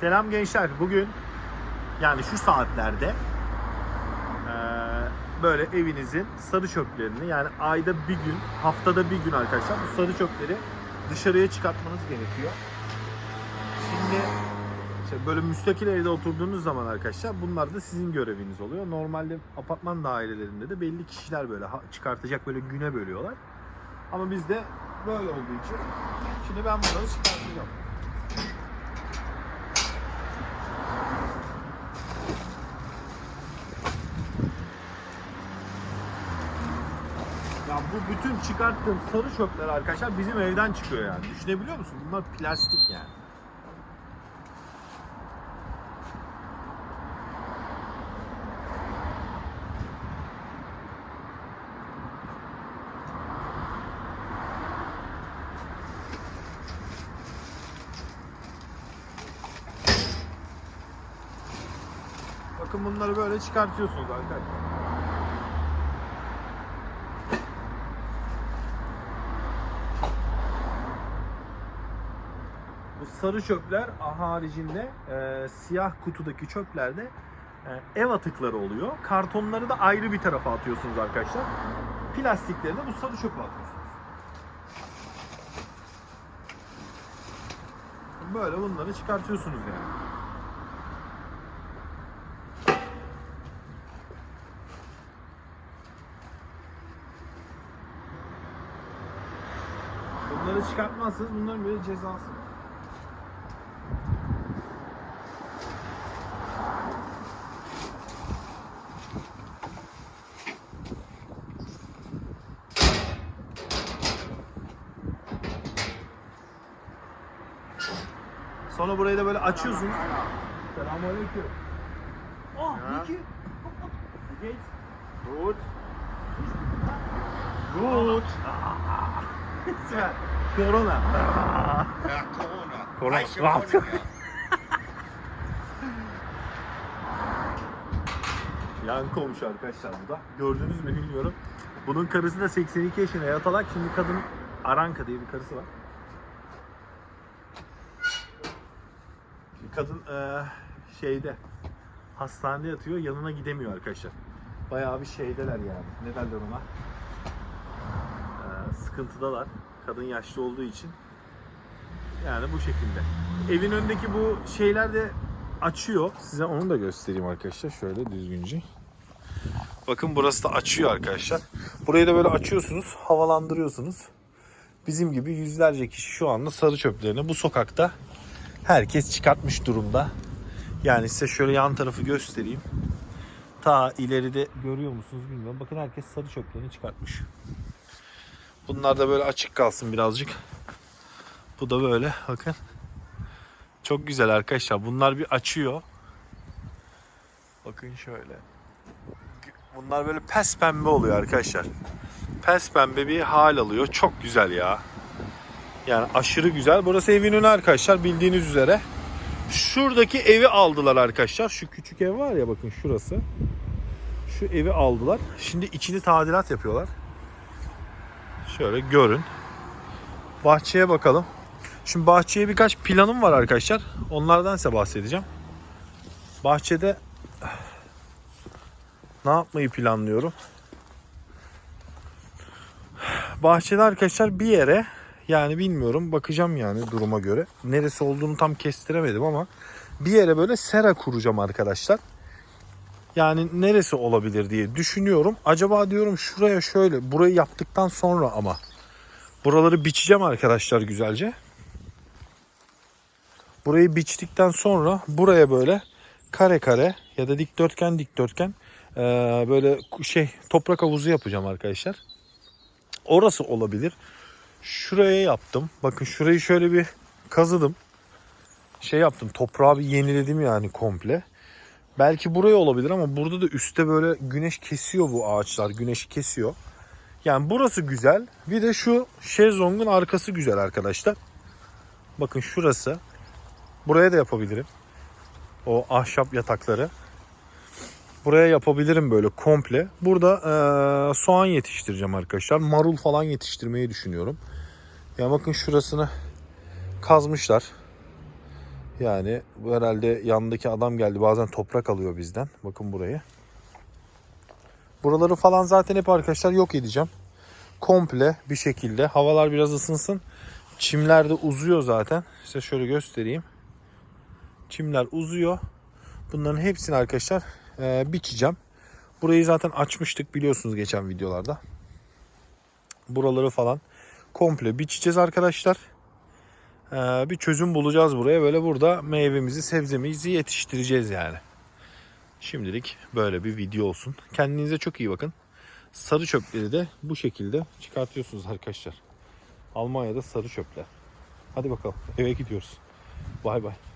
Selam gençler. Bugün yani şu saatlerde eee, böyle evinizin sarı çöplerini yani ayda bir gün, haftada bir gün arkadaşlar bu sarı çöpleri dışarıya çıkartmanız gerekiyor. Şimdi işte böyle müstakil evde oturduğunuz zaman arkadaşlar bunlar da sizin göreviniz oluyor. Normalde apartman dairelerinde de belli kişiler böyle çıkartacak böyle güne bölüyorlar. Ama bizde böyle olduğu için şimdi ben bunları çıkartacağım. Ya bu bütün çıkarttığım sarı çöpler arkadaşlar bizim evden çıkıyor yani. Düşünebiliyor musun? Bunlar plastik yani. Bakın bunları böyle çıkartıyorsunuz arkadaşlar. Sarı çöpler haricinde e, siyah kutudaki çöplerde e, ev atıkları oluyor. Kartonları da ayrı bir tarafa atıyorsunuz arkadaşlar. Plastikleri de bu sarı çöpe atıyorsunuz. Böyle bunları çıkartıyorsunuz yani. Bunları çıkartmazsanız bunların böyle cezası Sonra burayı da böyle açıyorsunuz. Selamünaleyküm. Ah, Ja. Niki. Wie geht's? Gut. Gut. Corona. Ja, Corona. Corona. Mehr. Yan komşu arkadaşlar bu da. Gördünüz mü bilmiyorum. Bunun karısı da 82 yaşında yatalak. Şimdi kadın Aranka diye bir karısı var. Kadın eee, şeyde hastanede yatıyor. Yanına gidemiyor arkadaşlar. Bayağı bir şeydeler yani. Ne derler ona? Eee, sıkıntıdalar. Kadın yaşlı olduğu için. Yani bu şekilde. Evin önündeki bu şeyler de açıyor. Size onu da göstereyim arkadaşlar. Şöyle düzgünce. Bakın burası da açıyor arkadaşlar. Burayı da böyle açıyorsunuz, havalandırıyorsunuz. Bizim gibi yüzlerce kişi şu anda sarı çöplerini bu sokakta herkes çıkartmış durumda. Yani size şöyle yan tarafı göstereyim. Ta ileride görüyor musunuz bilmiyorum. Bakın herkes sarı çöplerini çıkartmış. Bunlar da böyle açık kalsın birazcık. Bu da böyle bakın. Çok güzel arkadaşlar. Bunlar bir açıyor. Bakın şöyle. Bunlar böyle pes pembe oluyor arkadaşlar. Pes pembe bir hal alıyor. Çok güzel ya. Yani aşırı güzel. Burası evin önü arkadaşlar bildiğiniz üzere. Şuradaki evi aldılar arkadaşlar. Şu küçük ev var ya bakın şurası. Şu evi aldılar. Şimdi içini tadilat yapıyorlar. Şöyle görün. Bahçeye bakalım. Şimdi bahçeye birkaç planım var arkadaşlar. Onlardan size bahsedeceğim. Bahçede ne yapmayı planlıyorum? Bahçede arkadaşlar bir yere yani bilmiyorum bakacağım yani duruma göre. Neresi olduğunu tam kestiremedim ama bir yere böyle sera kuracağım arkadaşlar. Yani neresi olabilir diye düşünüyorum. Acaba diyorum şuraya şöyle burayı yaptıktan sonra ama buraları biçeceğim arkadaşlar güzelce. Burayı biçtikten sonra buraya böyle kare kare ya da dikdörtgen dikdörtgen böyle şey toprak havuzu yapacağım arkadaşlar. Orası olabilir. Şuraya yaptım. Bakın şurayı şöyle bir kazıdım. Şey yaptım. Toprağı bir yeniledim yani komple. Belki buraya olabilir ama burada da üstte böyle güneş kesiyor bu ağaçlar. Güneşi kesiyor. Yani burası güzel. Bir de şu şezlongun arkası güzel arkadaşlar. Bakın şurası. Buraya da yapabilirim. O ahşap yatakları. Buraya yapabilirim böyle komple. Burada eee, soğan yetiştireceğim arkadaşlar. Marul falan yetiştirmeyi düşünüyorum. Ya bakın şurasını kazmışlar. Yani bu herhalde yanındaki adam geldi. Bazen toprak alıyor bizden. Bakın burayı. Buraları falan zaten hep arkadaşlar yok edeceğim. Komple bir şekilde. Havalar biraz ısınsın. Çimler de uzuyor zaten. Size şöyle göstereyim. Çimler uzuyor. Bunların hepsini arkadaşlar e, biçeceğim. Burayı zaten açmıştık biliyorsunuz geçen videolarda. Buraları falan komple biçeceğiz arkadaşlar. E, bir çözüm bulacağız buraya. Böyle burada meyvemizi, sebzemizi yetiştireceğiz yani. Şimdilik böyle bir video olsun. Kendinize çok iyi bakın. Sarı çöpleri de bu şekilde çıkartıyorsunuz arkadaşlar. Almanya'da sarı çöpler. Hadi bakalım eve gidiyoruz. Bay bay.